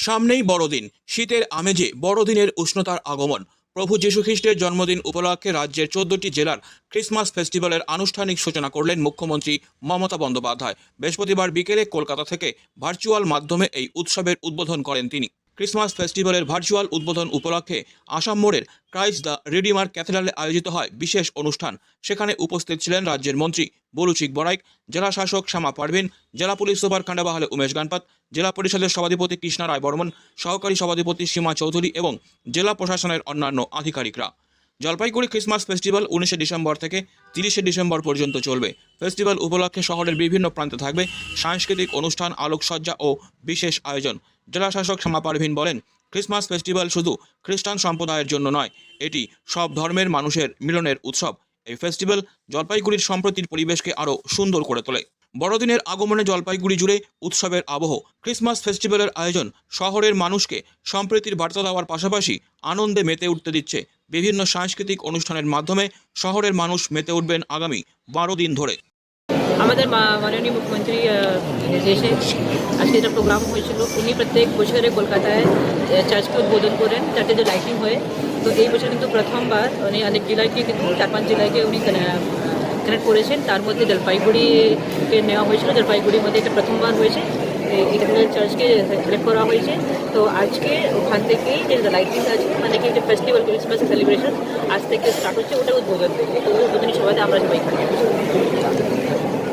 সামনেই বড়দিন। শীতের আমেজে বড়দিনের উষ্ণতার আগমন। প্রভু যীশুখ্রিস্টের জন্মদিন উপলক্ষে রাজ্যের চোদ্দটি জেলার ক্রিসমাস ফেস্টিভ্যালের আনুষ্ঠানিক সূচনা করলেন মুখ্যমন্ত্রী মমতা বন্দ্যোপাধ্যায়। বৃহস্পতিবার বিকেলে কলকাতা থেকে ভার্চুয়াল মাধ্যমে এই উৎসবের উদ্বোধন করেন তিনি। ক্রিসমাস ফেস্টিভ্যালের ভার্চুয়াল উদ্বোধন উপলক্ষে আসাম মোড়ের ক্রাইস্ট দ্য রিডিমার ক্যাথেড্রালে আয়োজিত হয় বিশেষ অনুষ্ঠান। সেখানে উপস্থিত ছিলেন রাজ্যের মন্ত্রী বলুচিক বড়াইক জেলা শাসক শ্যামা পারভিন, জেলা পুলিশ সুপার খান্ডাবাহালে উমেশ গানপাত, জেলা পরিষদের সভাধিপতি কৃষ্ণা রায় বর্মন, সহকারী সভাধিপতি সীমা চৌধুরী এবং জেলা প্রশাসনের অন্যান্য আধিকারিকরা। জলপাইগুড়ি ক্রিসমাস ফেস্টিভ্যাল উনিশে ডিসেম্বর থেকে তিরিশে ডিসেম্বর পর্যন্ত চলবে। ফেস্টিভ্যাল উপলক্ষে শহরের বিভিন্ন প্রান্তে থাকবে সাংস্কৃতিক অনুষ্ঠান, আলোকসজ্জা ও বিশেষ আয়োজন। জেলা শাসক শ্যামা পারভিন বলেন, ক্রিসমাস ফেস্টিভ্যাল শুধু খ্রিস্টান সম্প্রদায়ের জন্য নয়, এটি সব ধর্মের মানুষের মিলনের উৎসব। এই ফেস্টিভ্যাল জলপাইগুড়ির সম্প্রতির পরিবেশকে আরও সুন্দর করে তোলে। বড়দিনের আগমনে জলপাইগুড়ি জুড়ে উৎসবের আবহ। ক্রিসমাস ফেস্টিভ্যালের আয়োজন শহরের মানুষকে সম্প্রীতির বার্তা দেওয়ার পাশাপাশি আনন্দে মেতে উঠতে দিচ্ছে। বিভিন্ন সাংস্কৃতিক অনুষ্ঠানের মাধ্যমে শহরের মানুষ মেতে উঠবেন আগামী বারো দিন ধরে। আমাদের মাননীয় মুখ্যমন্ত্রী নির্দেশে আজকে যেটা প্রোগ্রাম হয়েছিল, উনি প্রত্যেক বছরে কলকাতায় চার্চকে উদ্বোধন করেন যাতে যে লাইটিং হয়। তো এই বছর কিন্তু প্রথমবার উনি অনেক জেলাকে কিন্তু চার পাঁচ জেলাকে উনি কানেক্ট করেছেন। তার মধ্যে জলপাইগুড়িকে নেওয়া হয়েছিল। জলপাইগুড়ির মধ্যে এটা প্রথমবার হয়েছে। ক্যাথিড্রাল চার্চকে সিলেক্ট করা হয়েছে। তো আজকে ওখান থেকেই যে লাইটিং আছে মানে কি যে ফেস্টিভ্যাল ক্রিসমাস সেলিব্রেশন আজ থেকে স্টার্ট হচ্ছে, ওটা উদ্বোধন। থেকে তো উদ্বোধনী সভাতে আমরা সবাই থাকি